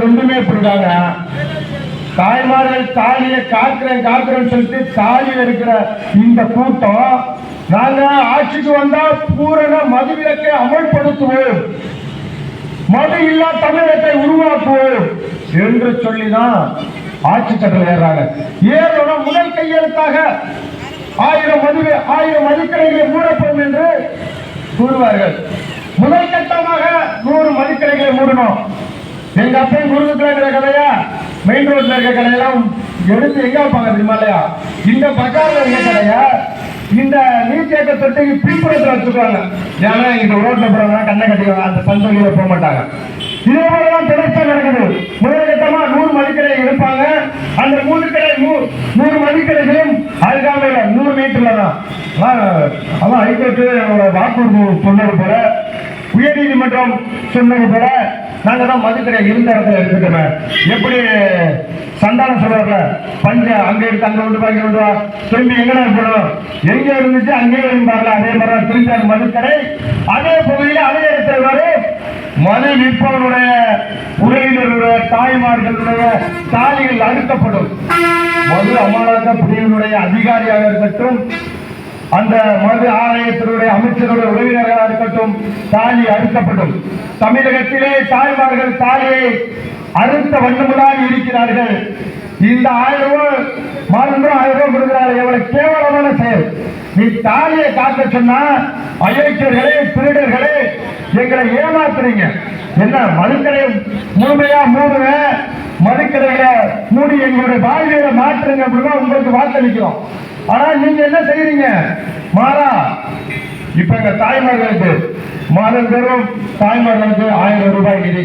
ரெண்டுமே இப்படிதாங்க. தாய்மார்கள் தாலியை காக்கிறேன் காக்கிறேன்னு சொல்லிட்டு தாலியில் இருக்கிற இந்த கூட்டம் நாங்க ஆட்சிக்கு வந்தா பூரண மதுவிலக்கை அமல்படுத்துவோம். மது இல்லா தமிழகத்தை உருவாக்குவோம் என்று சொல்லிதான் ஆட்சி கட்டளை ஏறாங்க. ஏறணும் முதல் கையெழுத்தாக ஆயிரம் மது ஆயிரம் மதுக்கடைகளை மூடப்படும் என்று கூறுவார்கள். முதல் கட்டமாக நூறு மதுக்கடைகளை மூடணும். எங்க அப்பையும் குருகுலங்கிற கதையா? மெயின் ரோட்ல இருக்க கடையெல்லாம் எடுத்து எங்க வைப்பாங்க தெரியுமா இல்லையா? இந்த பஜார்ல இருக்க கடையா இந்த நீர்த்தேக்க தொட்டிக்கு பின்புறத்துல வச்சுக்குவாங்க. ஏன்னா இந்த ரோட்ல போறவங்க கண்ணை கட்டிக்குவாங்க அந்த சந்தோஷம் போக மாட்டாங்க. இதே போலதான் தொடர்ச்சியா நடக்குது. முதல்கட்டமா நூறு மதிக்கடை எடுப்பாங்க. அந்த மூணு கடை நூ- நூறு மதிக்கடைகளும் அருகாமையில நூறு மீட்டர்ல தான். அதான் அதான் ஹைகோர்ட்டு அவரோட சொன்னது போல உயர்நீதிமன்றம் சொன்னது போல நாங்கள் தான் மதுக்கடை இருந்த இடத்துல எடுத்துட்டோமே எப்படி சந்தானம் சொல்றாருல பஞ்ச அங்கே இருக்கு அங்கே கொண்டு போய் இங்க கொண்டு வா. திரும்பி எங்கடா போகணும் எங்கே இருந்துச்சு? அங்கேயே இருந்தார்ல அதே மாதிரி தான் திரும்பி அந்த மதுக்கடை. அதே பகுதியில் அதே இடத்துல வரும். மது விற்பவனுடைய உறவினருடைய தாய்மார்களுடைய தாலிகள் அழுத்தப்படும் மது அமலாக்க பிரிவினுடைய அதிகாரியாக இருக்கட்டும் அந்த மது ஆலயத்தினுடைய அமைச்சருடைய உறவினர்களாக இருக்கட்டும் தாலி அறுக்கப்படும். தமிழகத்திலே தாய்மார்கள் தாலியை அறுத்த வண்ணமுதான் இருக்கிறார்கள். இந்த ஆயிரம் ரூபாய் மாதம் ஆயிரம் ரூபாய் கொடுக்கிறார்கள். எவ்வளவு கேவலமான செயல். நீ தாலியை காக்க சொன்னா அயோக்கியர்களே திருடர்களே எங்களை ஏமாத்துறீங்க. என்ன மதுக்கடை முழுமையா மூடுங்க மதுக்கடையில மூடி எங்களுடைய வாழ்வியலை மாற்றுங்க அப்படின்னா உங்களுக்கு வாக்களிக்கிறோம். ஆனா நீங்க என்ன செய்யறீங்க மாறா இப்ப எங்க தாய்மார்களுக்கு மாதந்தோறும் தாய்மார்களுக்கு ஆயிரம் ரூபாய் நிதி